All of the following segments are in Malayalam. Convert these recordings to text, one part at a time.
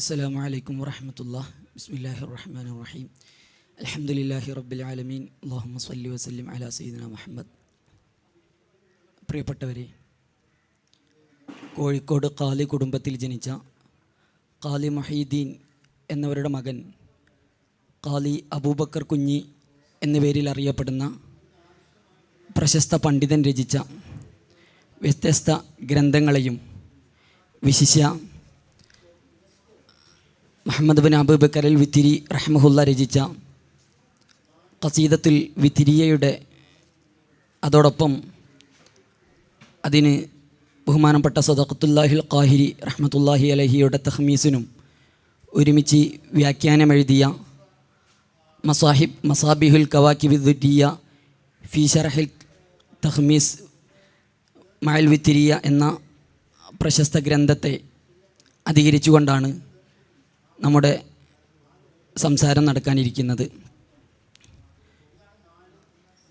السلام عليكم ورحمة الله بسم الله الرحمن الرحيم الحمد لله رب العالمين اللهم صل وسلم على سيدنا محمد പ്രിയപ്പെട്ടവരെ കോഴിക്കോട് കാലി കുടുംബത്തിൽ ജനിച്ച കാലി മഹീദ്ദീൻ എന്നവരുടെ മകൻ കാലി അബൂബക്കർ കുഞ്ഞി എന്ന പേരിൽ അറിയപ്പെടുന്ന പ്രശസ്ത പണ്ഡിതൻ രചിച്ച വ്യത്യസ്ത ഗ്രന്ഥങ്ങളെയും വിശിഷ്യ മുഹമ്മദ് ബിൻ അബൂബക്കരൽ വിത്തിരി റഹ്മഹുല്ല രചിച്ച കസീദത്തിൽ വിത്തിരിയയുടെ അതോടൊപ്പം അതിന് ബഹുമാനപ്പെട്ട സദഖത്തുല്ലാഹിൽ ഖാഹിരി റഹ്മത്തുല്ലാഹി അലഹിയുടെ തഹ്മീസിനും ഒരുമിച്ച് വ്യാഖ്യാനമെഴുതിയ മസാഹിബ് മസാബിഹുൽ കവാക്കിബിദുരിയ ഫി ഷറഹിൽ തഹ്മീസ് മയൽ വിത്തിരിയ എന്ന പ്രശസ്ത ഗ്രന്ഥത്തെ അധികരിച്ചുകൊണ്ടാണ് നമ്മുടെ സംസാരം നടക്കാനിരിക്കുന്നത്.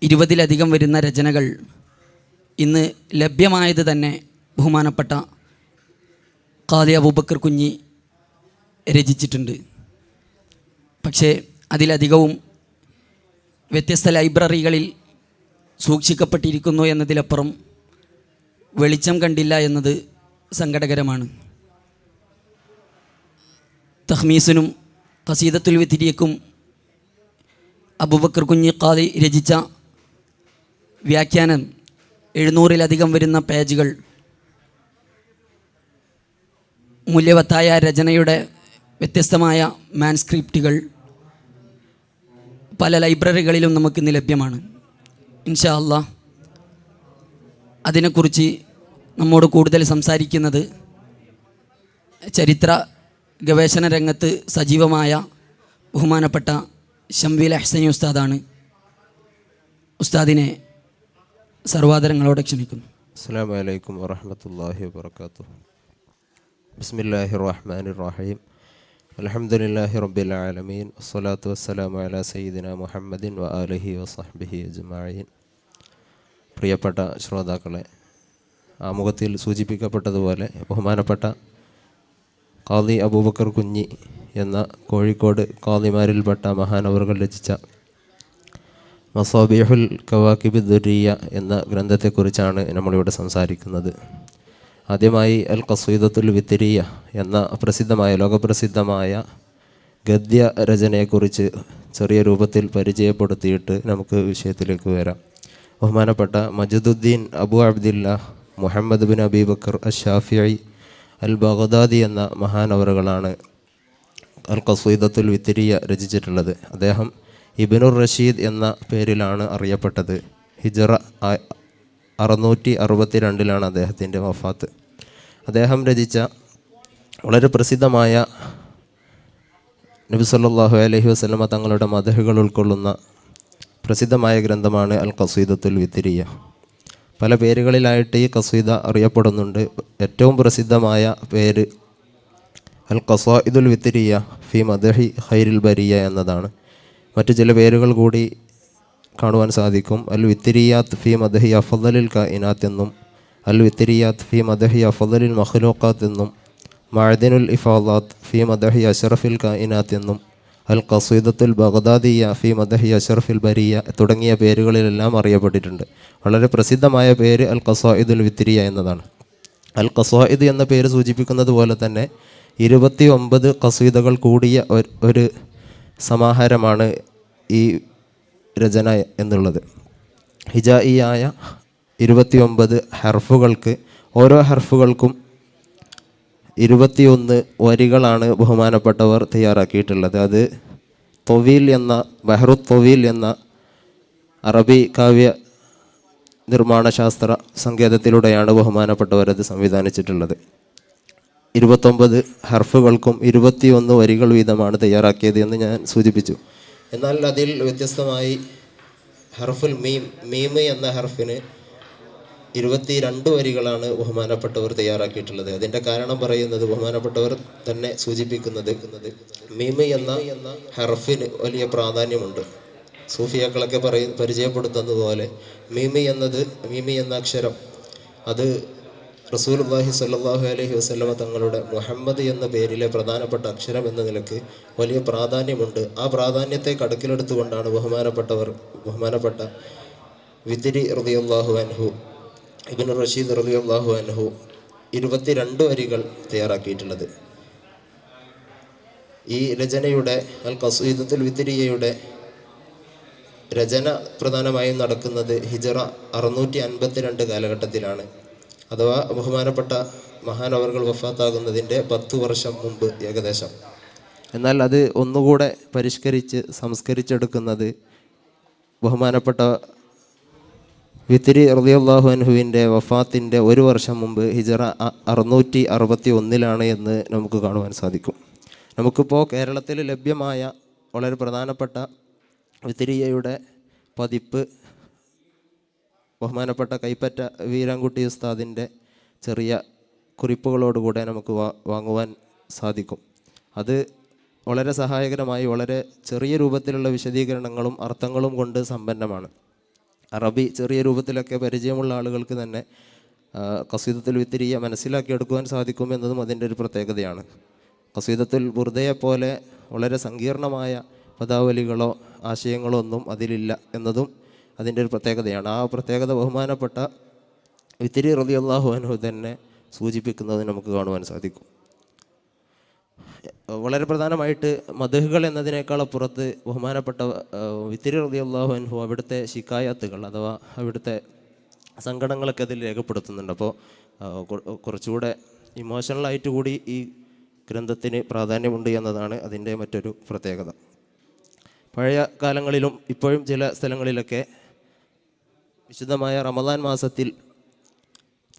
ഇരുപതിലധികം വരുന്ന രചനകൾ ഇന്ന് ലഭ്യമായത് തന്നെ ബഹുമാനപ്പെട്ട ഖാദി അബൂബക്കർ കുഞ്ഞി രചിച്ചിട്ടുണ്ട്. പക്ഷേ അതിലധികവും വ്യത്യസ്ത ലൈബ്രറികളിൽ സൂക്ഷിക്കപ്പെട്ടിരിക്കുന്നു എന്നതിലപ്പുറം വെളിച്ചം കണ്ടില്ല എന്നത് സങ്കടകരമാണ്. തഹ്മീസിനും ഖസീദത്തുൽ വിത്തിരിയക്കും അബൂബക്കർ കുഞ്ഞി ഖാദി രചിച്ച വ്യാഖ്യാനം എഴുന്നൂറിലധികം വരുന്ന പേജുകൾ മൂല്യവത്തായ രചനയുടെ വ്യത്യസ്തമായ മാൻസ്ക്രിപ്റ്റുകൾ പല ലൈബ്രറികളിലും നമുക്കിന്ന് ലഭ്യമാണ്. ഇൻഷാ അല്ല അതിനെക്കുറിച്ച് നമ്മോട് കൂടുതൽ സംസാരിക്കുന്നത് ചരിത്ര ഗവേഷണ രംഗത്ത് സജീവമായ ബഹുമാനപ്പെട്ട ഷംവീൽ അഹ്സനി ഉസ്താദാണ്. ഉസ്താദിനെ സർവാദരങ്ങളോടെ ക്ഷണിക്കുന്നു. അസ്സാം വലൈക്കും വാഹമത്തല്ലാഹി വാത്തു ബിസ്മില്ലാഹി റഹ്മാൻ റഹീം. അലഹമുല്ലാഹി റബ്ബിൽ ആലമീൻ. വസ്സലാത്തു വസ്സലാമു അല സയ്യിദിന മുഹമ്മദിൻ വ അലഹി വസഹ്ബിഹി പ്രിയപ്പെട്ട ശ്രോതാക്കളെ ആമുഖത്തിൽ സൂചിപ്പിക്കപ്പെട്ടതുപോലെ ബഹുമാനപ്പെട്ട ഖാദി അബൂബക്കർ കുഞ്ഞി എന്ന കോഴിക്കോട് കാദിമാരിൽപ്പെട്ട മഹാനവറുകൾ രചിച്ച മസോബിഹുൽ കവാക്കിബ് ദുരിയ എന്ന ഗ്രന്ഥത്തെക്കുറിച്ചാണ് നമ്മളിവിടെ സംസാരിക്കുന്നത്. ആദ്യമായി അൽ ഖസീദത്തുൽ വിത്തിരിയ എന്ന പ്രസിദ്ധമായ ലോകപ്രസിദ്ധമായ ഗദ്യ രചനയെക്കുറിച്ച് ചെറിയ രൂപത്തിൽ പരിചയപ്പെടുത്തിയിട്ട് നമുക്ക് വിഷയത്തിലേക്ക് വരാം. ബഹുമാനപ്പെട്ട Majaduddin Abu Abdilla Muhammad bin Abibakr Ashafii al Baghdadi എന്ന മഹാനവറുകളാണ് അൽ ഖസീദത്തുൽ വിത്തിരിയ രചിച്ചിട്ടുള്ളത്. അദ്ദേഹം ഇബിനുർ റഷീദ് എന്ന പേരിലാണ് അറിയപ്പെട്ടത്. ഹിജറ അറുന്നൂറ്റി അറുപത്തി രണ്ടിലാണ് അദ്ദേഹത്തിന്റെ വഫാത്ത്. അദ്ദേഹം രചിച്ച വളരെ പ്രസിദ്ധമായ നബി സല്ലല്ലാഹു അലൈഹി വസല്ലമ തങ്ങളുടെ മദഹുകൾ ഉൾക്കൊള്ളുന്ന പ്രസിദ്ധമായ ഗ്രന്ഥമാണ് അൽ ഖസീദത്തുൽ വിത്തിരിയ. പല പേരുകളിലായിട്ട് ഈ കസീദ അറിയപ്പെടുന്നുണ്ട്. ഏറ്റവും പ്രസിദ്ധമായ പേര് അൽ ഖസായിദുൽ വിത്തിരിയ ഫി മദഹി ഹൈരിൽ ബരിയ എന്നതാണ്. മറ്റു ചില പേരുകൾ കൂടി കാണുവാൻ സാധിക്കും. അൽ വിത്തിരിയാത്ത് ഫി മദഹി അഫദലിൽ കായിനാത്ത് എന്നും അൽ വിത്തിരിയാത്ത് ഫി മദഹി അഫദലിൽ മഹ്ലോക്കാത്ത് എന്നും മഴദിനുൽ ഇഫാദാത്ത് ഫി മദഹി അഷറഫിൽ കായിനാത്ത് എന്നും അൽ ഖസീദത്തുൽ ബഗ്ദാദിയ ഫി മദഹി അഷറഫിൽ ബരിയ തുടങ്ങിയ പേരുകളിലെല്ലാം അറിയപ്പെട്ടിട്ടുണ്ട്. വളരെ പ്രസിദ്ധമായ പേര് അൽ ഖസായിദുൽ വിത്തിരിയ എന്നതാണ്. അൽ ഖസായിദ് എന്ന പേര് സൂചിപ്പിക്കുന്നത് പോലെ തന്നെ ഇരുപത്തി ഒമ്പത് കസീതകൾ കൂടിയ ഒരു- സമാഹാരമാണ് ഈ രചന എന്നുള്ളത്. ഹിജായിയായ ഇരുപത്തിയൊമ്പത് ഹർഫുകൾക്ക് ഓരോ ഹർഫുകൾക്കും ഇരുപത്തിയൊന്ന് വരികളാണ് ബഹുമാനപ്പെട്ടവർ തയ്യാറാക്കിയിട്ടുള്ളത്. അത് തൊവീൽ എന്ന ബഹ്റു തൊവീൽ എന്ന അറബി കാവ്യ നിർമ്മാണശാസ്ത്ര സങ്കേതത്തിലൂടെയാണ് ബഹുമാനപ്പെട്ടവരത് സംവിധാനിച്ചിട്ടുള്ളത്. ഇരുപത്തൊമ്പത് ഹർഫുകൾക്കും ഇരുപത്തിയൊന്ന് വരികൾ വീതമാണ് തയ്യാറാക്കിയത് എന്ന് ഞാൻ സൂചിപ്പിച്ചു. എന്നാൽ അതിൽ വ്യത്യസ്തമായി ഹർഫുൽ മീം മീമ് എന്ന ഹർഫിന് ഇരുപത്തി രണ്ട് വരികളാണ് ബഹുമാനപ്പെട്ടവർ തയ്യാറാക്കിയിട്ടുള്ളത്. അതിന്റെ കാരണം പറയുന്നത് ബഹുമാനപ്പെട്ടവർ തന്നെ സൂചിപ്പിക്കുന്നത് മീമ് എന്ന ഹർഫിന് വലിയ പ്രാധാന്യമുണ്ട്. സൂഫിയാക്കളൊക്കെ പറയ പരിചയപ്പെടുത്തുന്നത് പോലെ മീമി എന്നത് മീമി എന്ന അക്ഷരം അത് റസൂലുള്ളാഹി സല്ലാഹു അലഹി വസല്ലമ തങ്ങളുടെ മുഹമ്മദ് എന്ന പേരിലെ പ്രധാനപ്പെട്ട അക്ഷരം എന്ന നിലയ്ക്ക് വലിയ പ്രാധാന്യമുണ്ട്. ആ പ്രാധാന്യത്തെ കടക്കിലെടുത്തുകൊണ്ടാണ് ബഹുമാനപ്പെട്ടവർ ബഹുമാനപ്പെട്ട വിതിരി റളിയല്ലാഹു അൻഹു ഇബിൻ റഷീദ് റബി റളിയല്ലാഹു അൻഹു ഇരുപത്തിരണ്ട് വരികൾ തയ്യാറാക്കിയിട്ടുള്ളത്. ഈ രചനയുടെ അൽ കസീദത്തുൽ വിത്തിരിയയുടെ രചന പ്രധാനമായും നടക്കുന്നത് ഹിജറ അറുന്നൂറ്റി അൻപത്തിരണ്ട് കാലഘട്ടത്തിലാണ്. അഥവാ ബഹുമാനപ്പെട്ട മഹാനവറുകൾ വഫാത്താകുന്നതിന്റെ പത്തു വർഷം മുമ്പ് ഏകദേശം. എന്നാൽ അത് ഒന്നുകൂടെ പരിഷ്കരിച്ച് സംസ്കരിച്ചെടുക്കുന്നത് ബഹുമാനപ്പെട്ട വിത്തിരി റളിയല്ലാഹു അൻഹുവിന്റെ വഫാത്തിന്റെ ഒരു വർഷം മുമ്പ് ഹിജറ അറുന്നൂറ്റി അറുപത്തി ഒന്നിലാണ് എന്ന് നമുക്ക് കാണുവാൻ സാധിക്കും. നമുക്കിപ്പോൾ കേരളത്തിൽ ലഭ്യമായ വളരെ പ്രധാനപ്പെട്ട വിത്തിരിയയുടെ പതിപ്പ് ബഹുമാനപ്പെട്ട കൈപ്പറ്റ വീരാൻകുട്ടി ഉസ്താദിന്റെ ചെറിയ കുറിപ്പുകളോടുകൂടെ നമുക്ക് വാങ്ങുവാൻ സാധിക്കും. അത് വളരെ സഹായകരമായി വളരെ ചെറിയ രൂപത്തിലുള്ള വിശദീകരണങ്ങളും അർത്ഥങ്ങളും കൊണ്ട് സമ്പന്നമാണ്. അറബി ചെറിയ രൂപത്തിലൊക്കെ പരിചയമുള്ള ആളുകൾക്ക് തന്നെ കസീതത്തിൽ വിത്തിരിയ മനസ്സിലാക്കിയെടുക്കുവാൻ സാധിക്കും എന്നതും അതിന്റെ ഒരു പ്രത്യേകതയാണ്. കസീദത്തുൽ വെറുതെയെപ്പോലെ പോലെ വളരെ സങ്കീർണമായ പദാവലികളോ ആശയങ്ങളോ ഒന്നും അതിലില്ല എന്നതും അതിന്റെ ഒരു പ്രത്യേകതയാണ്. ആ പ്രത്യേകത ബഹുമാനപ്പെട്ട വിത്തിരി റതി അള്ളാഹു തന്നെ സൂചിപ്പിക്കുന്നത് നമുക്ക് കാണുവാൻ സാധിക്കും. വളരെ പ്രധാനമായിട്ട് മധുഹുകൾ എന്നതിനേക്കാൾ അപ്പുറത്ത് ബഹുമാനപ്പെട്ട വിത്തിരി റതിയുള്ളാഹു അൻഹു അവിടുത്തെ ശിക്കായത്തുകൾ അഥവാ അവിടുത്തെ സങ്കടങ്ങളൊക്കെ അതിൽ രേഖപ്പെടുത്തുന്നുണ്ട്. അപ്പോൾ കുറച്ചുകൂടെ ഇമോഷണലായിട്ട് കൂടി ഈ ഗ്രന്ഥത്തിന് പ്രാധാന്യമുണ്ട് എന്നതാണ് അതിന്റെ മറ്റൊരു പ്രത്യേകത. പഴയ കാലങ്ങളിലും ഇപ്പോഴും ചില സ്ഥലങ്ങളിലൊക്കെ വിശുദ്ധമായ റമദാൻ മാസത്തിൽ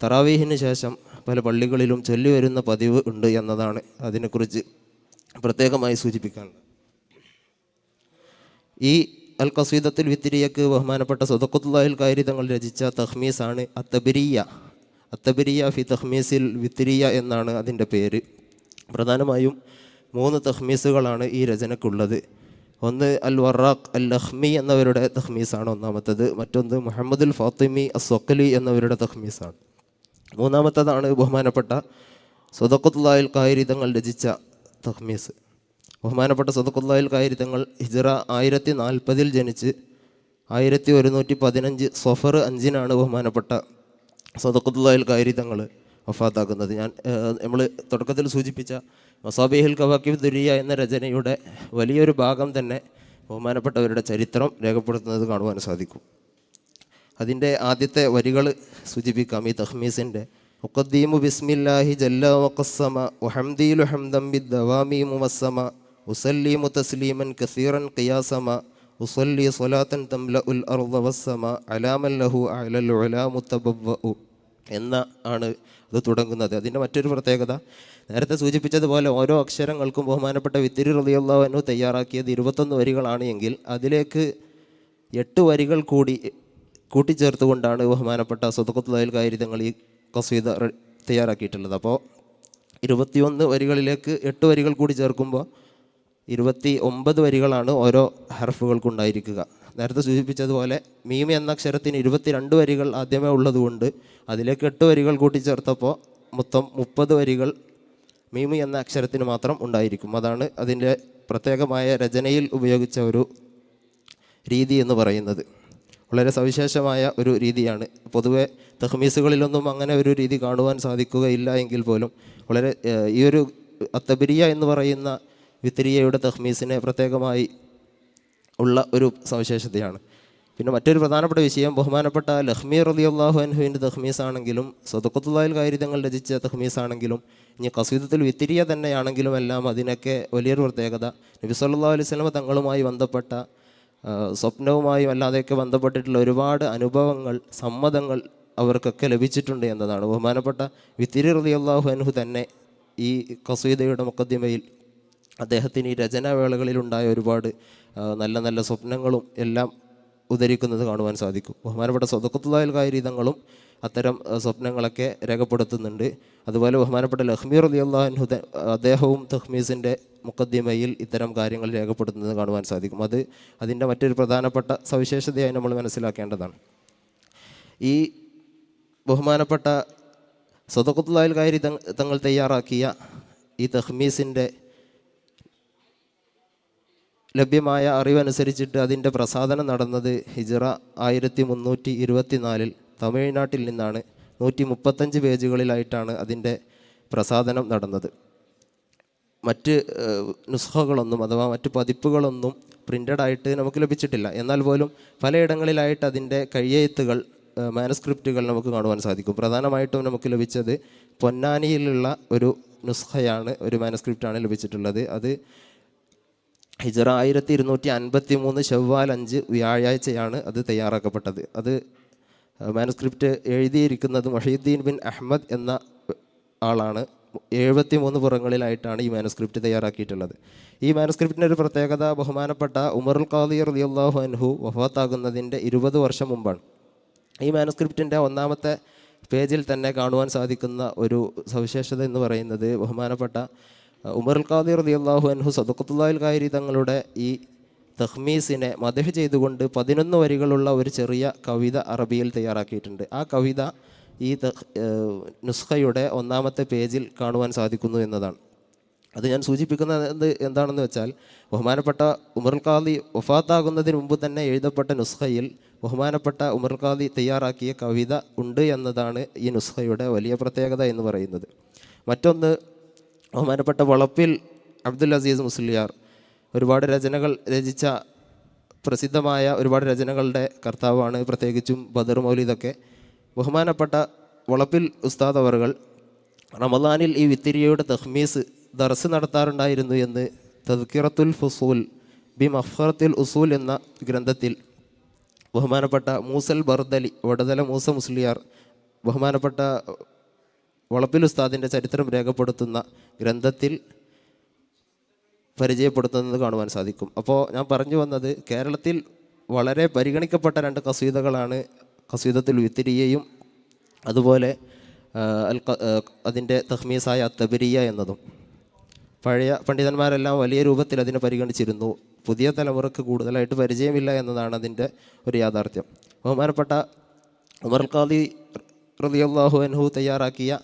തറാവീഹിന് ശേഷം പല പള്ളികളിലും ചൊല്ലി വരുന്ന പതിവ് ഉണ്ട് എന്നതാണ് അതിനെക്കുറിച്ച് പ്രത്യേകമായി സൂചിപ്പിക്കാനുള്ളത്. ഈ അൽ കസീദത്തുൽ വിത്തിരിയക്ക് ബഹുമാനപ്പെട്ട സദഖത്തുല്ലാഹിൽ കാരി തങ്ങൾ രചിച്ച തഹ്മീസാണ് അത്തബിരിയ. അത്തബിരിയ ഫി തഹ്മീസിൽ വിത്തിരിയ എന്നാണ് അതിന്റെ പേര്. പ്രധാനമായും മൂന്ന് തഹ്മീസുകളാണ് ഈ രചനക്കുള്ളത് ഒന്ന് അൽ വറാഖ് അൽ ലഹ്മി എന്നവരുടെ തഹ്മീസാണ് ഒന്നാമത്തത്. മറ്റൊന്ന് മുഹമ്മദുൽ ഫാത്തിമി അസ്വക്കലി എന്നവരുടെ തഹ്മീസാണ്. മൂന്നാമത്തതാണ് ബഹുമാനപ്പെട്ട സ്വതക്കുല്ലായിൽ കായിരിതങ്ങൾ തങ്ങൾ രചിച്ച തഹ്മീസ്. ബഹുമാനപ്പെട്ട സദക്കുല്ലായിൽ കായിരിതങ്ങൾ തങ്ങൾ ഹിജറ ആയിരത്തി നാൽപ്പതിൽ ജനിച്ച് ആയിരത്തി ഒരുന്നൂറ്റി പതിനഞ്ച് സൊഫർ അഞ്ചിനാണ് ബഹുമാനപ്പെട്ട സദക്കുല്ലായിൽ കായിരിതങ്ങൾ തങ്ങൾ വഫാത്താക്കുന്നത്. ഞാൻ നമ്മൾ തുടക്കത്തിൽ സൂചിപ്പിച്ച മസാബിഹിൽ കവാക്കിബ് ദുരിയ എന്ന രചനയുടെ വലിയൊരു ഭാഗം തന്നെ ബഹുമാനപ്പെട്ടവരുടെ ചരിത്രം രേഖപ്പെടുത്തുന്നത് കാണുവാൻ സാധിക്കും. അതിന്റെ ആദ്യത്തെ വരികൾ സൂചിപ്പിക്കാം. ഈ തഹ്മീസിന്റെ മുഖദ്ദീമു ബിസ്മില്ലാഹി ജല്ല വഖസ്സമ വഹംദീലു ഹംദം ബിദ്ദവാമി മുവസ്സമ ഉസല്ലീമു തസ്ലീമൻ കസീറൻ ഖിയാസമ ഉസല്ലി സ്വലാത്തൻ തംല ഉൽ അർദ വസ്സമ അലാമൻ ലഹു അലൽ എന്ന ആണ് അത് തുടങ്ങുന്നത്. അതിന്റെ മറ്റൊരു പ്രത്യേകത നേരത്തെ സൂചിപ്പിച്ചതുപോലെ ഓരോ അക്ഷരങ്ങൾക്കും ബഹുമാനപ്പെട്ട വിത്തിരി റളിയല്ലാഹു തയ്യാറാക്കിയത് ഇരുപത്തൊന്ന് വരികളാണ് എങ്കിൽ അതിലേക്ക് എട്ട് വരികൾ കൂടി കൂട്ടിച്ചേർത്തുകൊണ്ടാണ് ബഹുമാനപ്പെട്ട സ്വതക്കുത്തുലായിൽ കാര്യങ്ങൾ ഈ കസീദ തയ്യാറാക്കിയിട്ടുള്ളത്. അപ്പോൾ ഇരുപത്തിയൊന്ന് വരികളിലേക്ക് എട്ട് വരികൾ കൂടി ചേർക്കുമ്പോൾ ഇരുപത്തി ഒമ്പത് വരികളാണ് ഓരോ ഹർഫുകൾക്കുണ്ടായിരിക്കുക. നേരത്തെ സൂചിപ്പിച്ചതുപോലെ മീം എന്ന അക്ഷരത്തിന് ഇരുപത്തിരണ്ട് വരികൾ ആദ്യമേ ഉള്ളതുകൊണ്ട് അതിലേക്ക് എട്ട് വരികൾ കൂട്ടിച്ചേർത്തപ്പോൾ മൊത്തം മുപ്പത് വരികൾ മീമി എന്ന അക്ഷരത്തിന് മാത്രം ഉണ്ടായിരിക്കും. അതാണ് അതിന്റെ പ്രത്യേകമായ രചനയിൽ ഉപയോഗിച്ച ഒരു രീതി എന്ന് പറയുന്നത്. വളരെ സവിശേഷമായ ഒരു രീതിയാണ്. പൊതുവെ തഹ്മീസുകളിലൊന്നും അങ്ങനെ ഒരു രീതി കാണുവാൻ സാധിക്കുകയില്ല എങ്കിൽ പോലും വളരെ ഈ ഒരു അത്തബിരിയ എന്ന് പറയുന്ന വിത്തിരിയയുടെ തഹ്മീസിനെ പ്രത്യേകമായി ഉള്ള ഒരു സവിശേഷതയാണ്. പിന്നെ മറ്റൊരു പ്രധാനപ്പെട്ട വിഷയം ബഹുമാനപ്പെട്ട ലഹ്മി അള്ളാഹു അൻഹുവിന്റെ തഹ്മീസ് ആണെങ്കിലും കാര്യങ്ങൾ രചിച്ച തഹ്മീസ് ആണെങ്കിലും ഇനി കസീദത്തിൽ വിത്തിരിയ തന്നെയാണെങ്കിലും എല്ലാം അതിനൊക്കെ വലിയൊരു പ്രത്യേകത. നബി സല്ലല്ലാഹു അലൈഹി തങ്ങളുമായി ബന്ധപ്പെട്ട സ്വപ്നവുമായും അല്ലാതെയൊക്കെ ബന്ധപ്പെട്ടിട്ടുള്ള ഒരുപാട് അനുഭവങ്ങൾ സമ്മതങ്ങൾ അവർക്കൊക്കെ ലഭിച്ചിട്ടുണ്ട് എന്നതാണ്. ബഹുമാനപ്പെട്ട വിത്തിരി റളിയല്ലാഹു അൻഹു തന്നെ ഈ കസീദയുടെ മുക്കദ്ദിമയിൽ അദ്ദേഹത്തിന് ഈ രചനാവേളകളിലുണ്ടായ ഒരുപാട് നല്ല നല്ല സ്വപ്നങ്ങളും എല്ലാം ഉദരിക്കുന്നത് കാണുവാൻ സാധിക്കും. ബഹുമാനപ്പെട്ട സ്വതക്കത്തുലായ കാര്യങ്ങളും അത്തരം സ്വപ്നങ്ങളൊക്കെ രേഖപ്പെടുത്തുന്നുണ്ട്. അതുപോലെ ബഹുമാനപ്പെട്ട ലഹ്മീർ അലി അള്ളാഹു അദ്ദേഹവും തഹ്മീസിന്റെ മുക്കദ്ദിമയിൽ ഇത്തരം കാര്യങ്ങൾ രേഖപ്പെടുത്തുന്നത് കാണുവാൻ സാധിക്കും. അത് അതിന്റെ മറ്റൊരു പ്രധാനപ്പെട്ട സവിശേഷതയായി നമ്മൾ മനസ്സിലാക്കേണ്ടതാണ്. ഈ ബഹുമാനപ്പെട്ട സ്വതക്കുത്തുലായിൽ കാരി തങ്ങൾ തയ്യാറാക്കിയ ഈ തഹ്മീസിന്റെ ലഭ്യമായ അറിവനുസരിച്ചിട്ട് അതിന്റെ പ്രസാദനം നടന്നത് ഹിജറ ആയിരത്തി മുന്നൂറ്റി ഇരുപത്തിനാലിൽ തമിഴ്നാട്ടിൽ നിന്നാണ് നൂറ്റി മുപ്പത്തഞ്ച് പേജുകളിലായിട്ടാണ് അതിന്റെ പ്രസാദനം നടന്നത്. മറ്റ് നുസ്ഹകളൊന്നും അഥവാ മറ്റ് പതിപ്പുകളൊന്നും പ്രിന്റഡ് ആയിട്ട് നമുക്ക് ലഭിച്ചിട്ടില്ല. എന്നാൽ പോലും പലയിടങ്ങളിലായിട്ട് അതിന്റെ കയ്യെഴുത്തുകൾ മാനസ്ക്രിപ്റ്റുകൾ നമുക്ക് കാണുവാൻ സാധിക്കും. പ്രധാനമായിട്ടും നമുക്ക് ലഭിച്ചത് പൊന്നാനിയിലുള്ള ഒരു നുസ്ഖയാണ് ഒരു മാനസ്ക്രിപ്റ്റാണ് ലഭിച്ചിട്ടുള്ളത്. അത് ഹിജറ ആയിരത്തി ഇരുന്നൂറ്റി അൻപത്തി മൂന്ന് ഷവ്വാൽ അഞ്ച് വ്യാഴാഴ്ചയാണ് അത് തയ്യാറാക്കപ്പെട്ടത്. അത് മാനുസ്ക്രിപ്റ്റ് എഴുതിയിരിക്കുന്നത് മൊഹീദ്ദീൻ ബിൻ അഹമ്മദ് എന്ന ആളാണ്. എഴുപത്തി മൂന്ന് പുറങ്ങളിലായിട്ടാണ് ഈ മാനുസ്ക്രിപ്റ്റ് തയ്യാറാക്കിയിട്ടുള്ളത്. ഈ മാനുസ്ക്രിപ്റ്റിന്റെ ഒരു പ്രത്യേകത ബഹുമാനപ്പെട്ട ഉമറുൽ ഖാദി റളിയല്ലാഹു അൻഹു വഫാത്താകുന്നതിന്റെ ഇരുപത് വർഷം മുമ്പാണ്. ഈ മാനുസ്ക്രിപ്റ്റിന്റെ ഒന്നാമത്തെ പേജിൽ തന്നെ കാണുവാൻ സാധിക്കുന്ന ഒരു സവിശേഷത എന്ന് പറയുന്നത് ബഹുമാനപ്പെട്ട ഉമറുൽ ഖാദി റളിയല്ലാഹു അൻഹു സദഖത്തുല്ലാഹിൽ കാരി തങ്ങളുടെ ഈ തഹ്മീസിനെ മദഹ് ചെയ്തുകൊണ്ട് പതിനൊന്ന് വരികളുള്ള ഒരു ചെറിയ കവിത അറബിയിൽ തയ്യാറാക്കിയിട്ടുണ്ട്. ആ കവിത ഈ നുസ്ഖയുടെ ഒന്നാമത്തെ പേജിൽ കാണുവാൻ സാധിക്കുന്നു എന്നതാണ്. അത് ഞാൻ സൂചിപ്പിക്കുന്നത് എന്ത് എന്താണെന്ന് വെച്ചാൽ ബഹുമാനപ്പെട്ട ഉമർ ഖാദി വഫാത്താകുന്നതിന് മുമ്പ് തന്നെ എഴുതപ്പെട്ട നുസ്ഖയിൽ ബഹുമാനപ്പെട്ട ഉമർ ഖാദി തയ്യാറാക്കിയ കവിത ഉണ്ട് എന്നതാണ് ഈ നുസ്ഖയുടെ വലിയ പ്രത്യേകത എന്ന് പറയുന്നത്. മറ്റൊന്ന് ബഹുമാനപ്പെട്ട വളപ്പിൽ അബ്ദുൽ അസീസ് മുസ്ലിയാർ ഒരുപാട് രചനകൾ രചിച്ച പ്രസിദ്ധമായ ഒരുപാട് രചനകളുടെ കർത്താവാണ് പ്രത്യേകിച്ചും ബദർ മൗലിദൊക്കെ ബഹുമാനപ്പെട്ട വളപ്പിൽ ഉസ്താദ് അവറുകൾ റമദാനിൽ ഈ വിത്തിരിയയുടെ തഹ്മീസ് ദർസ് നടത്താറുണ്ടായിരുന്നു എന്ന് തദ്ക്കിറത്തുൽ ഫുസൂൽ ബി മഫറത്തുൽ ഉസൂൽ എന്ന ഗ്രന്ഥത്തിൽ ബഹുമാനപ്പെട്ട മൂസൽ ബർദലി വടതല മൂസ മുസ്ലിയാർ ബഹുമാനപ്പെട്ട വളപ്പിൽ ഉസ്താദിന്റെ ചരിത്രം രേഖപ്പെടുത്തുന്ന ഗ്രന്ഥത്തിൽ പരിചയപ്പെടുത്തുന്നത് കാണുവാൻ സാധിക്കും. അപ്പോൾ ഞാൻ പറഞ്ഞു വന്നത് കേരളത്തിൽ വളരെ പരിഗണിക്കപ്പെട്ട രണ്ട് കസീതകളാണ് കസീദത്തുൽ വിത്തിരിയയും അതുപോലെ അൽ അതിന്റെ തഹ്മീസായ തബരിയ എന്നതും. പഴയ പണ്ഡിതന്മാരെല്ലാം വലിയ രൂപത്തിൽ അതിനെ പരിഗണിച്ചിരുന്നു. പുതിയ തലമുറയ്ക്ക് കൂടുതലായിട്ട് പരിചയമില്ല എന്നതാണ് അതിന്റെ ഒരു യാഥാർത്ഥ്യം. ബഹുമാനപ്പെട്ട ഉമർ ഖാദി റളിയല്ലാഹു അൻഹു തയ്യാറാക്കിയ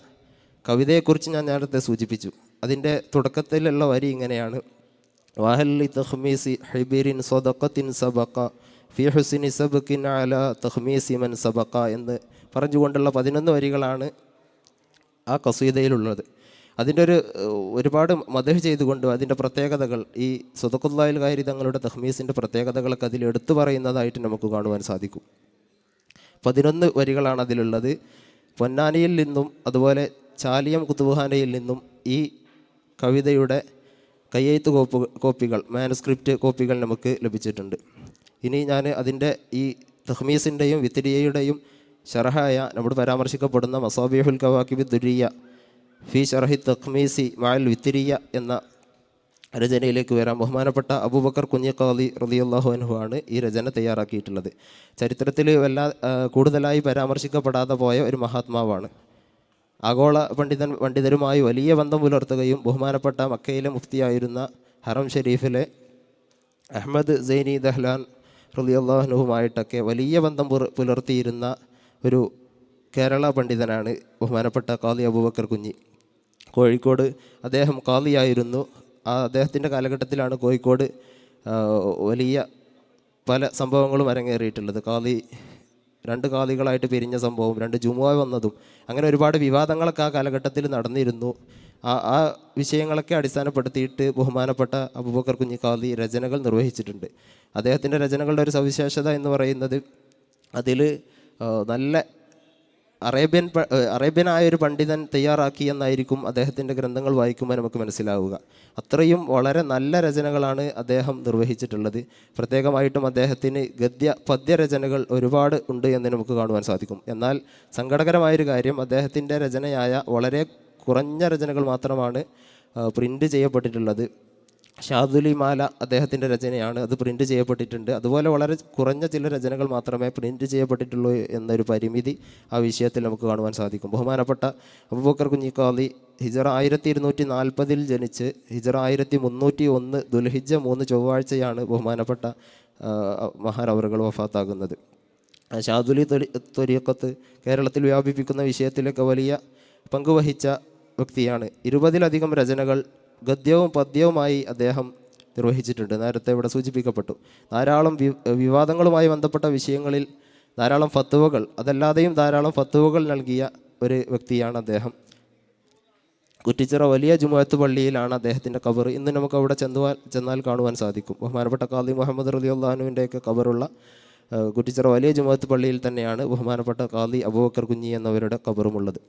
കവിതയെക്കുറിച്ച് ഞാൻ നേരത്തെ സൂചിപ്പിച്ചു. അതിന്റെ തുടക്കത്തിലുള്ള വരി ഇങ്ങനെയാണ്. വാഹല്ലി തഖ്മീസി ഹിബിരിൻ صدقة സബഖ ഫി ഹുസിനി സബക്കിൻ അല തഖ്മീസി മൻ സബഖ എന്ന് പറഞ്ഞുകൊണ്ടുള്ള പതിനൊന്ന് വരികളാണ് ആ കസീതയിലുള്ളത് അതിന്റെ ഒരു ഒരുപാട് മദഹ് ചെയ്തുകൊണ്ട് അതിന്റെ പ്രത്യേകതകൾ ഈ സുതക്കുല്ലായിൽ കാരി തങ്ങളുടെ തഹ്മീസിന്റെ പ്രത്യേകതകളൊക്കെ അതിൽ എടുത്തു പറയുന്നതായിട്ട് നമുക്ക് കാണുവാൻ സാധിക്കും. പതിനൊന്ന് വരികളാണ് അതിലുള്ളത്. പൊന്നാനിയിൽ നിന്നും അതുപോലെ ചാലിയം കുത്തുബുഹാനയിൽ നിന്നും ഈ കവിതയുടെ കയ്യെഴുത്ത് കോപ്പ് കോപ്പികൾ മാനുസ്ക്രിപ്റ്റ് കോപ്പികൾ നമുക്ക് ലഭിച്ചിട്ടുണ്ട്. ഇനി ഞാൻ അതിന്റെ ഈ തഹ്മീസിന്റെയും വിത്തിരിയയുടെയും ഷറഹായ നമ്മുടെ പരാമർശിക്കപ്പെടുന്ന മസാബിഹുൽ കവാക്കിബി ദുരിയ ഫി ഷറഹി തഖ്മീസി മാൽ വിത്തിരിയ എന്ന രചനയിലേക്ക് വരാം. ബഹുമാനപ്പെട്ട അബൂബക്കർ കുഞ്ഞിക്കാലി റളിയല്ലാഹു അൻഹു ആണ് ഈ രചന തയ്യാറാക്കിയിട്ടുള്ളത്. ചരിത്രത്തിൽ വല്ലാ കൂടുതലായി പരാമർശിക്കപ്പെടാതെ പോയ ഒരു മഹാത്മാവാണ്. ആഗോള പണ്ഡിതൻ പണ്ഡിതരുമായി വലിയ ബന്ധം പുലർത്തുകയും ബഹുമാനപ്പെട്ട മക്കയിലെ മുഫ്തിയായിരുന്ന ഹറം ഷെരീഫിലെ അഹമ്മദ് സൈനി ദഹ്ലാൻ റളിയല്ലാഹുനുമായിട്ടൊക്കെ വലിയ ബന്ധം പുലർത്തിയിരുന്ന ഒരു കേരള പണ്ഡിതനാണ് ബഹുമാനപ്പെട്ട കാളി അബൂബക്കർ കുഞ്ഞി. കോഴിക്കോട് അദ്ദേഹം കാളിയായിരുന്നു ആ അദ്ദേഹത്തിന്റെ കാലഘട്ടത്തിലാണ് കോഴിക്കോട് വലിയ പല സംഭവങ്ങളും അരങ്ങേറിയിട്ടുള്ളത്. കാളി രണ്ട് കാതികളായിട്ട് പിരിഞ്ഞ സംഭവം രണ്ട് ജുമുവ വന്നതും അങ്ങനെ ഒരുപാട് വിവാദങ്ങളൊക്കെ ആ കാലഘട്ടത്തിൽ നടന്നിരുന്നു. ആ ആ വിഷയങ്ങളൊക്കെ അടിസ്ഥാനപ്പെടുത്തിയിട്ട് ബഹുമാനപ്പെട്ട അബൂബക്കർ കുഞ്ഞി കാതി രചനകൾ നിർവഹിച്ചിട്ടുണ്ട്. അദ്ദേഹത്തിന്റെ രചനകളുടെ ഒരു സവിശേഷത എന്ന് പറയുന്നത് അതിൽ നല്ല അറേബ്യൻ അറേബ്യനായ ഒരു പണ്ഡിതൻ തയ്യാറാക്കി എന്നായിരിക്കും അദ്ദേഹത്തിന്റെ ഗ്രന്ഥങ്ങൾ വായിക്കുമ്പോൾ നമുക്ക് മനസ്സിലാവുക. അത്രയും വളരെ നല്ല രചനകളാണ് അദ്ദേഹം നിർവഹിച്ചിട്ടുള്ളത്. പ്രത്യേകമായിട്ടും അദ്ദേഹത്തിന് ഗദ്യ പദ്യരചനകൾ ഒരുപാട് ഉണ്ട് എന്ന് നമുക്ക് കാണുവാൻ സാധിക്കും. എന്നാൽ സങ്കടകരമായൊരു കാര്യം അദ്ദേഹത്തിന്റെ രചനയായ വളരെ കുറഞ്ഞ രചനകൾ മാത്രമാണ് പ്രിന്റ് ചെയ്യപ്പെട്ടിട്ടുള്ളത്. ഷാദുലി മാല അദ്ദേഹത്തിന്റെ രചനയാണ്. അത് പ്രിന്റ് ചെയ്യപ്പെട്ടിട്ടുണ്ട്. അതുപോലെ വളരെ കുറഞ്ഞ ചില രചനകൾ മാത്രമേ പ്രിന്റ് ചെയ്യപ്പെട്ടിട്ടുള്ളൂ എന്നൊരു പരിമിതി ആ വിഷയത്തിൽ നമുക്ക് കാണുവാൻ സാധിക്കും. ബഹുമാനപ്പെട്ട അബൂബക്കർ കുഞ്ഞിക്കാലി ഹിജറ ആയിരത്തി ഇരുന്നൂറ്റി നാൽപ്പതിൽ ജനിച്ച് ഹിജറ ആയിരത്തി മുന്നൂറ്റി ഒന്ന് ദുൽഹിജ മൂന്ന് ചൊവ്വാഴ്ചയാണ് ബഹുമാനപ്പെട്ട മഹാനവറുകൾ വഫാത്താകുന്നത്. ഷാദുലി തൊരി തൊരിയക്കത്ത് കേരളത്തിൽ വ്യാപിപ്പിക്കുന്ന വിഷയത്തിലൊക്കെ വലിയ പങ്കുവഹിച്ച വ്യക്തിയാണ്. ഇരുപതിലധികം രചനകൾ ഗദ്യവും പദ്യവുമായി അദ്ദേഹം നിർവഹിച്ചിട്ടുണ്ട്. നേരത്തെ ഇവിടെ സൂചിപ്പിക്കപ്പെട്ടു. ധാരാളം വിവാദങ്ങളുമായി ബന്ധപ്പെട്ട വിഷയങ്ങളിൽ ധാരാളം ഫത്തുവകൾ അതല്ലാതെയും ധാരാളം ഫത്തുവകൾ നൽകിയ ഒരു വ്യക്തിയാണ് അദ്ദേഹം. കുറ്റിച്ചിറ വലിയ ജുമുഅത്ത് പള്ളിയിലാണ് അദ്ദേഹത്തിന്റെ കബർ. ഇന്ന് നമുക്ക് അവിടെ ചെന്നുവാൻ ചെന്നാൽ കാണുവാൻ സാധിക്കും. ബഹുമാനപ്പെട്ട ഖാദി മുഹമ്മദ് റലി അള്ളഹാനുവിന്റെയൊക്കെ കബറുള്ള കുറ്റിച്ചിറ വലിയ ജുമുഅത്ത് പള്ളിയിൽ തന്നെയാണ് ബഹുമാനപ്പെട്ട ഖാദി അബൂബക്കർ കുഞ്ഞി എന്നവരുടെ കബറുമുള്ളത്.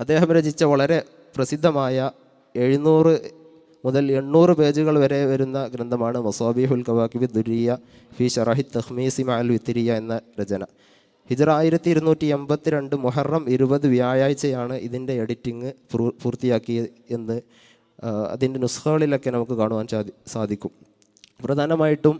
അദ്ദേഹം രചിച്ച വളരെ പ്രസിദ്ധമായ എഴുന്നൂറ് മുതൽ എണ്ണൂറ് പേജുകൾ വരെ വരുന്ന ഗ്രന്ഥമാണ് മസാബിഹുൽ കവാക്കിബി ദുരിയ ഫി ഷറഹി തഹ്മീസി മാൽ വിത്തിരിയ എന്ന രചന. ഹിജറ ആയിരത്തി ഇരുന്നൂറ്റി എൺപത്തി രണ്ട് മുഹറം ഇരുപത് വ്യാഴാഴ്ചയാണ് ഇതിന്റെ എഡിറ്റിംഗ് പൂർത്തിയാക്കി എന്ന് അതിന്റെ നുസ്ഖകളിലൊക്കെ നമുക്ക് കാണുവാൻ സാധി സാധിക്കും. പ്രധാനമായിട്ടും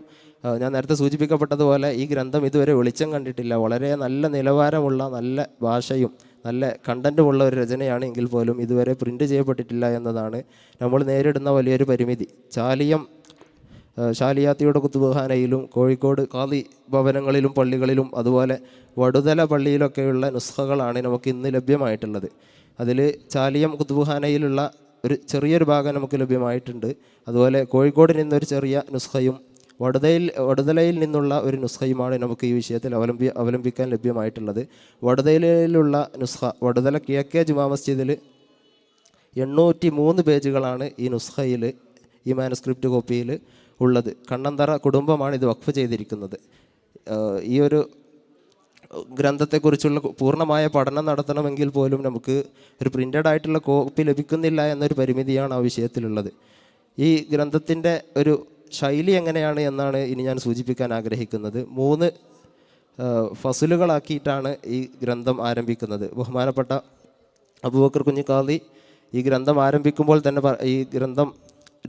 ഞാൻ നേരത്തെ സൂചിപ്പിക്കപ്പെട്ടതുപോലെ ഈ ഗ്രന്ഥം ഇതുവരെ വെളിച്ചം കണ്ടിട്ടില്ല. വളരെ നല്ല നിലവാരമുള്ള നല്ല ഭാഷയും നല്ല കണ്ടന്റുമുള്ള ഒരു രചനയാണ് എങ്കിൽ പോലും ഇതുവരെ പ്രിന്റ് ചെയ്യപ്പെട്ടിട്ടില്ല എന്നതാണ് നമ്മൾ നേരിടുന്ന വലിയൊരു പരിമിതി. ചാലിയം ശാലിയാത്തിയുടെ കുത്തുബഹാനയിലും കോഴിക്കോട് കാതി ഭവനങ്ങളിലും പള്ളികളിലും അതുപോലെ വടുതല പള്ളിയിലൊക്കെയുള്ള നുസ്ഖകളാണ് നമുക്ക് ഇന്ന് ലഭ്യമായിട്ടുള്ളത്. അതിൽ ചാലിയം കുത്തുബഹാനയിലുള്ള ഒരു ചെറിയൊരു ഭാഗം നമുക്ക് ലഭ്യമായിട്ടുണ്ട്. അതുപോലെ കോഴിക്കോട് നിന്നൊരു ചെറിയ നുസ്ഖയും വടുതയിൽ വടുതലയിൽ നിന്നുള്ള ഒരു നുസ്ഖയുമാണ് നമുക്ക് ഈ വിഷയത്തിൽ അവലംബി അവലംബിക്കാൻ ലഭ്യമായിട്ടുള്ളത്. വടുതയിലുള്ള നുസ്ഖ വടുതല കിഴക്കേ ജുമാ മസ്ജിദിൽ എണ്ണൂറ്റി മൂന്ന് പേജുകളാണ് ഈ നുസ്ഖയിൽ ഈ മാനുസ്ക്രിപ്റ്റ് കോപ്പിയിൽ ഉള്ളത്. കണ്ണന്തറ കുടുംബമാണ് ഇത് വഖഫ് ചെയ്തിരിക്കുന്നത്. ഈ ഒരു ഗ്രന്ഥത്തെക്കുറിച്ചുള്ള പൂർണമായ പഠനം നടത്തണമെങ്കിൽ പോലും നമുക്ക് ഒരു പ്രിന്റഡ് ആയിട്ടുള്ള കോപ്പി ലഭിക്കുന്നില്ല എന്നൊരു പരിമിതിയാണ് ആ വിഷയത്തിലുള്ളത്. ഈ ഗ്രന്ഥത്തിന്റെ ഒരു ശൈലി എങ്ങനെയാണ് എന്നാണ് ഇനി ഞാൻ സൂചിപ്പിക്കാൻ ആഗ്രഹിക്കുന്നത്. മൂന്ന് ഫസലുകളാക്കിയിട്ടാണ് ഈ ഗ്രന്ഥം ആരംഭിക്കുന്നത്. ബഹുമാനപ്പെട്ട അബൂബക്കർ കുഞ്ഞിക്കാതി ഈ ഗ്രന്ഥം ആരംഭിക്കുമ്പോൾ തന്നെ ഈ ഗ്രന്ഥം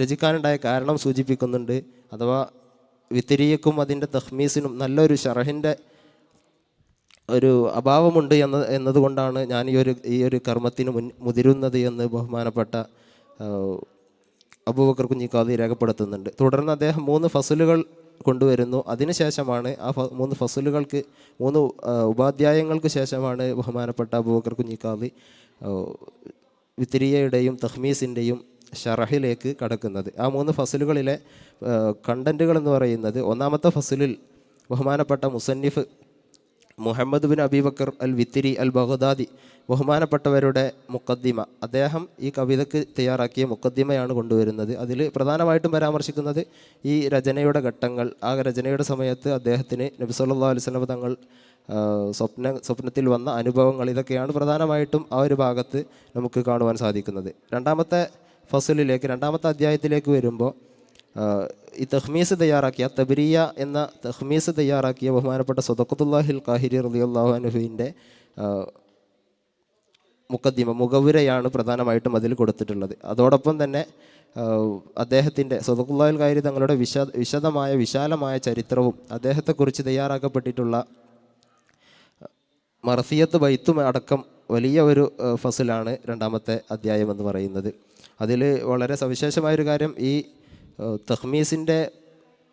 രചിക്കാനുണ്ടായ കാരണം സൂചിപ്പിക്കുന്നുണ്ട്. അഥവാ വിത്തിരിയക്കും അതിന്റെ തഹ്മീസിനും നല്ലൊരു ഷറഹിന്റെ ഒരു അഭാവമുണ്ട് എന്ന എന്നതുകൊണ്ടാണ് ഞാൻ ഈ ഒരു ഈ ഒരു കർമ്മത്തിന് മുൻ മുതിരുന്നത് എന്ന് ബഹുമാനപ്പെട്ട അബൂബക്കർ കുഞ്ഞിക്കാതി രേഖപ്പെടുത്തുന്നുണ്ട്. തുടർന്ന് അദ്ദേഹം മൂന്ന് ഫസലുകൾ കൊണ്ടുവരുന്നു. അതിനുശേഷമാണ് ആ മൂന്ന് ഫസലുകൾക്ക് മൂന്ന് ഉപാധ്യായങ്ങൾക്ക് ശേഷമാണ് ബഹുമാനപ്പെട്ട അബൂബക്കർ കുഞ്ഞിക്കാതി വിത്തിരിയയുടെയും തഹ്മീസിന്റെയും ഷറഹിലേക്ക് കടക്കുന്നത്. ആ മൂന്ന് ഫസലുകളിലെ കണ്ടന്റുകൾ എന്ന് പറയുന്നത് ഒന്നാമത്തെ ഫസലിൽ ബഹുമാനപ്പെട്ട മുസന്നിഫ് Muhammad bin Abibakr al Withiri al Baghdadi ബഹുമാനപ്പെട്ടവരുടെ മുക്കദ്ദിമ അദ്ദേഹം ഈ കവിതയ്ക്ക് തയ്യാറാക്കിയ മുക്കദ്ദിമയാണ് കൊണ്ടുവരുന്നത്. അതിൽ പ്രധാനമായിട്ടും പരാമർശിക്കുന്നത് ഈ രചനയുടെ ഘട്ടങ്ങൾ. ആ രചനയുടെ സമയത്ത് അദ്ദേഹത്തിന് നബി സല്ലല്ലാഹു അലൈഹി തങ്ങൾ സ്വപ്ന സ്വപ്നത്തിൽ വന്ന അനുഭവങ്ങൾ ഇതൊക്കെയാണ് പ്രധാനമായിട്ടും ആ ഒരു ഭാഗത്ത് നമുക്ക് കാണുവാൻ സാധിക്കുന്നത്. രണ്ടാമത്തെ ഫസലിലേക്ക് രണ്ടാമത്തെ അധ്യായത്തിലേക്ക് വരുമ്പോൾ ഈ തഹ്മീസ് തയ്യാറാക്കിയ തബരിയ എന്ന തഹ്മീസ് തയ്യാറാക്കിയ ബഹുമാനപ്പെട്ട സ്വതക്കത്തുല്ലാഹിൽ കാഹിരി റളിയല്ലാഹു അനുഹുവിന്റെ മുക്കദ്ദിമ മുഖവുരയാണ് പ്രധാനമായിട്ടും അതിൽ കൊടുത്തിട്ടുള്ളത്. അതോടൊപ്പം തന്നെ അദ്ദേഹത്തിന്റെ സ്വതക്കുല്ലാഹിൽ കാഹിരി തങ്ങളുടെ വിശ വിശദമായ വിശാലമായ ചരിത്രവും അദ്ദേഹത്തെക്കുറിച്ച് തയ്യാറാക്കപ്പെട്ടിട്ടുള്ള മർസിയത്ത് ബൈത്തും അടക്കം വലിയ ഒരു ഫസിലാണ് രണ്ടാമത്തെ അധ്യായം എന്ന് പറയുന്നത്. അതിൽ വളരെ സവിശേഷമായൊരു കാര്യം ഈ തഹ്മീസിന്റെ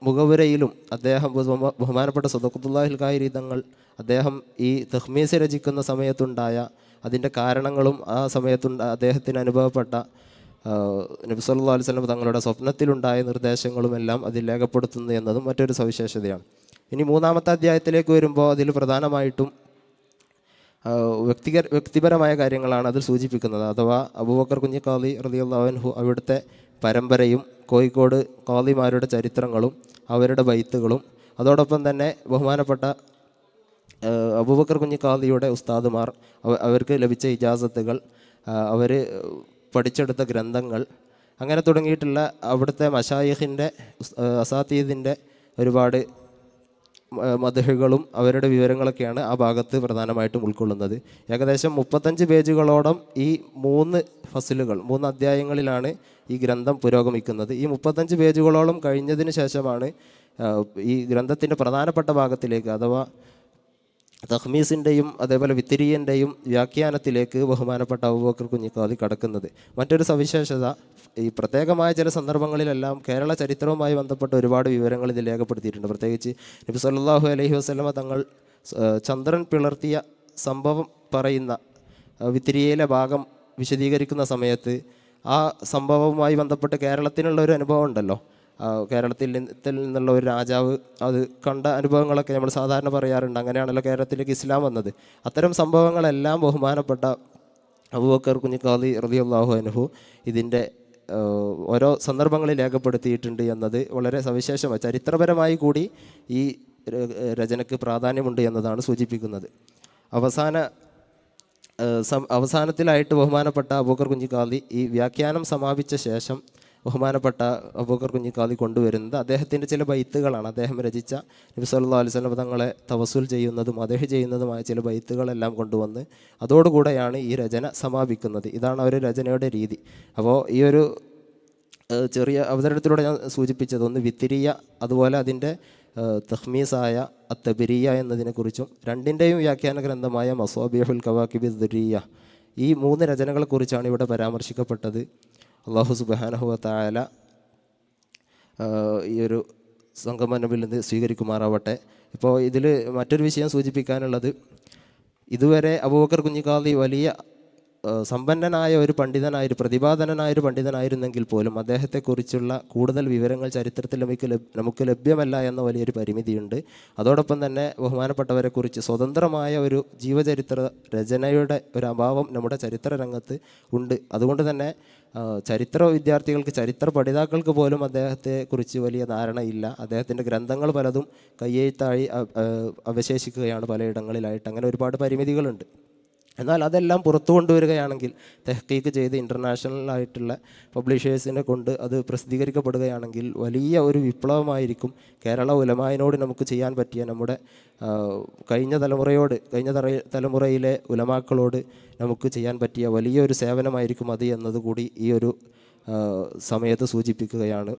മുഖവുരയിലും അദ്ദേഹം ബഹുമാനപ്പെട്ട സദക്കുത്തുല്ലാഹിൽ കായിരി തങ്ങൾ അദ്ദേഹം ഈ തഹ്മീസ് രചിക്കുന്ന സമയത്തുണ്ടായ അതിന്റെ കാരണങ്ങളും ആ സമയത്തുണ്ട അദ്ദേഹത്തിന് അനുഭവപ്പെട്ട നബിസല്ലാ അലൈഹി തങ്ങളുടെ സ്വപ്നത്തിലുണ്ടായ നിർദ്ദേശങ്ങളും എല്ലാം അതിൽ രേഖപ്പെടുത്തുന്നു എന്നതും മറ്റൊരു സവിശേഷതയാണ്. ഇനി മൂന്നാമത്തെ അധ്യായത്തിലേക്ക് വരുമ്പോൾ അതിൽ പ്രധാനമായിട്ടും വ്യക്തിക വ്യക്തിപരമായ കാര്യങ്ങളാണ് അതിൽ സൂചിപ്പിക്കുന്നത്. അഥവാ അബൂബക്കർ കുഞ്ഞിക്കാളി റളിയല്ലാഹു അവിടുത്തെ പരമ്പരയും കോഴിക്കോട് കോതിമാരുടെ ചരിത്രങ്ങളും അവരുടെ ബൈത്തുകളും. അതോടൊപ്പം തന്നെ ബഹുമാനപ്പെട്ട അബൂബക്കർ കുഞ്ഞി കാദിയുടെ ഉസ്താദുമാർ അവർക്ക് ലഭിച്ച ഇജാസത്തുകൾ അവർ പഠിച്ചെടുത്ത ഗ്രന്ഥങ്ങൾ. അങ്ങനെ തുടങ്ങിയിട്ടുള്ള അവിടുത്തെ മഷായിഹിന്റെ അസാത്തീദിന്റെ ഒരുപാട് മധുഹുകളും അവരുടെ വിവരങ്ങളൊക്കെയാണ് ആ ഭാഗത്ത് പ്രധാനമായിട്ടും ഉൾക്കൊള്ളുന്നത്. ഏകദേശം മുപ്പത്തഞ്ച് പേജുകളോളം ഈ മൂന്ന് ഫസിലുകൾ മൂന്ന് അധ്യായങ്ങളിലാണ് ഈ ഗ്രന്ഥം പുരോഗമിക്കുന്നത്. ഈ മുപ്പത്തഞ്ച് പേജുകളോളം കഴിഞ്ഞതിന് ശേഷമാണ് ഈ ഗ്രന്ഥത്തിന്റെ പ്രധാനപ്പെട്ട ഭാഗത്തിലേക്ക് അഥവാ തഹ്മീസിന്റെയും അതേപോലെ വിത്തിരിയന്റെയും വ്യാഖ്യാനത്തിലേക്ക് ബഹുമാനപ്പെട്ട അബൂബക്കർ കുഞ്ഞിക്കാതി കടക്കുന്നത്. മറ്റൊരു സവിശേഷത ഈ പ്രത്യേകമായ ചില സന്ദർഭങ്ങളിലെല്ലാം കേരള ചരിത്രവുമായി ബന്ധപ്പെട്ട ഒരുപാട് വിവരങ്ങൾ ഇതിൽ രേഖപ്പെടുത്തിയിട്ടുണ്ട്. പ്രത്യേകിച്ച് നബി സല്ലാഹു അലൈഹി വസ്ലമ തങ്ങൾ ചന്ദ്രൻ പിളർത്തിയ സംഭവം പറയുന്ന വിത്തിരിയയിലെ ഭാഗം വിശദീകരിക്കുന്ന സമയത്ത് ആ സംഭവവുമായി ബന്ധപ്പെട്ട് കേരളത്തിനുള്ള ഒരു അനുഭവം ഉണ്ടല്ലോ. കേരളത്തിൽ നിന്നുള്ള ഒരു രാജാവ് അത് കണ്ട അനുഭവങ്ങളൊക്കെ നമ്മൾ സാധാരണ പറയാറുണ്ട്. അങ്ങനെയാണല്ലോ കേരളത്തിലേക്ക് ഇസ്ലാം വന്നത്. അത്തരം സംഭവങ്ങളെല്ലാം ബഹുമാനപ്പെട്ട അബൂബക്കർ കുഞ്ഞിക്കാദി റതിയുള്ളാഹു അൻഹു ഇതിന്റെ ഓരോ സന്ദർഭങ്ങളിൽ രേഖപ്പെടുത്തിയിട്ടുണ്ട് എന്നത് വളരെ സവിശേഷമായി ചരിത്രപരമായി കൂടി ഈ രചനയ്ക്ക് പ്രാധാന്യമുണ്ട് എന്നതാണ് സൂചിപ്പിക്കുന്നത്. അവസാന അവസാനത്തിലായിട്ട് ബഹുമാനപ്പെട്ട അബൂക്കർ കുഞ്ഞിക്കാലി ഈ വ്യാഖ്യാനം സമാപിച്ച ശേഷം ബഹുമാനപ്പെട്ട അബൂക്കർ കുഞ്ഞിക്കാലി കൊണ്ടുവരുന്നത് അദ്ദേഹത്തിന്റെ ചില ബൈത്തുകളാണ്. അദ്ദേഹം രചിച്ച നബി സല്ലല്ലാഹു അലൈഹി വസല്ലം തങ്ങളെ തവസുൽ ചെയ്യുന്നതും അദ്ദേഹം ചെയ്യുന്നതുമായ ചില ബൈത്തുകളെല്ലാം കൊണ്ടുവന്ന് അതോടുകൂടെയാണ് ഈ രചന സമാപിക്കുന്നത്. ഇതാണ് അവർ രചനയുടെ രീതി. അപ്പോൾ ഈ ഒരു ചെറിയ അവതരണത്തിലൂടെ ഞാൻ സൂചിപ്പിച്ചത് ഒന്ന് വിത്തിരിയ അതുപോലെ അതിന്റെ തഹ്മീസായ അത്തബിരിയ എന്നതിനെക്കുറിച്ചും രണ്ടിന്റെയും വ്യാഖ്യാന ഗ്രന്ഥമായ മസോബിഹുൽ കവാക്കിബി ദുരിയ ഈ മൂന്ന് രചനകളെക്കുറിച്ചാണ് ഇവിടെ പരാമർശിക്കപ്പെട്ടത്. അള്ളാഹു സുബാനഹുവ തായാല ഈ ഒരു സംഗമനബിൽ നിന്ന് സ്വീകരിക്കുമാറാവട്ടെ. ഇപ്പോൾ ഇതിൽ മറ്റൊരു വിഷയം സൂചിപ്പിക്കാനുള്ളത് ഇതുവരെ അബൂബക്കർ കുഞ്ഞിക്കാതി വലിയ സമ്പന്നനായ ഒരു പണ്ഡിതനായ ഒരു പ്രതിപാദനായ ഒരു പണ്ഡിതനായിരുന്നെങ്കിൽ പോലും അദ്ദേഹത്തെക്കുറിച്ചുള്ള കൂടുതൽ വിവരങ്ങൾ ചരിത്രത്തിൽ നമുക്ക് നമുക്ക് ലഭ്യമല്ല എന്ന വലിയൊരു പരിമിതിയുണ്ട്. അതോടൊപ്പം തന്നെ ബഹുമാനപ്പെട്ടവരെക്കുറിച്ച് സ്വതന്ത്രമായ ഒരു ജീവചരിത്ര രചനയുടെ ഒരു അഭാവം നമ്മുടെ ചരിത്ര രംഗത്ത് ഉണ്ട്. അതുകൊണ്ട് തന്നെ ചരിത്ര വിദ്യാർത്ഥികൾക്ക് ചരിത്ര പഠിതാക്കൾക്ക് പോലും അദ്ദേഹത്തെക്കുറിച്ച് വലിയ ധാരണയില്ല. അദ്ദേഹത്തിന്റെ ഗ്രന്ഥങ്ങൾ പലതും കയ്യെഴുത്തായി അവശേഷിക്കുകയാണ് പലയിടങ്ങളിലായിട്ട്. അങ്ങനെ ഒരുപാട് പരിമിതികളുണ്ട്. എന്നാൽ അതെല്ലാം പുറത്തു കൊണ്ടുവരികയാണെങ്കിൽ തെഹ്ക്കീക്ക് ചെയ്ത് ഇന്റർനാഷണൽ ആയിട്ടുള്ള പബ്ലിഷേഴ്സിനെ കൊണ്ട് അത് പ്രസിദ്ധീകരിക്കപ്പെടുകയാണെങ്കിൽ വലിയ ഒരു വിപ്ലവമായിരിക്കും കേരള ഉലമായനോട് നമുക്ക് ചെയ്യാൻ പറ്റിയ നമ്മുടെ കഴിഞ്ഞ തലമുറയോട് കഴിഞ്ഞ തലമുറയിലെ ഉലമാക്കളോട് നമുക്ക് ചെയ്യാൻ പറ്റിയ വലിയൊരു സേവനമായിരിക്കും അത് എന്നതുകൂടി ഈ ഒരു സമയത്ത് സൂചിപ്പിക്കുകയാണ്.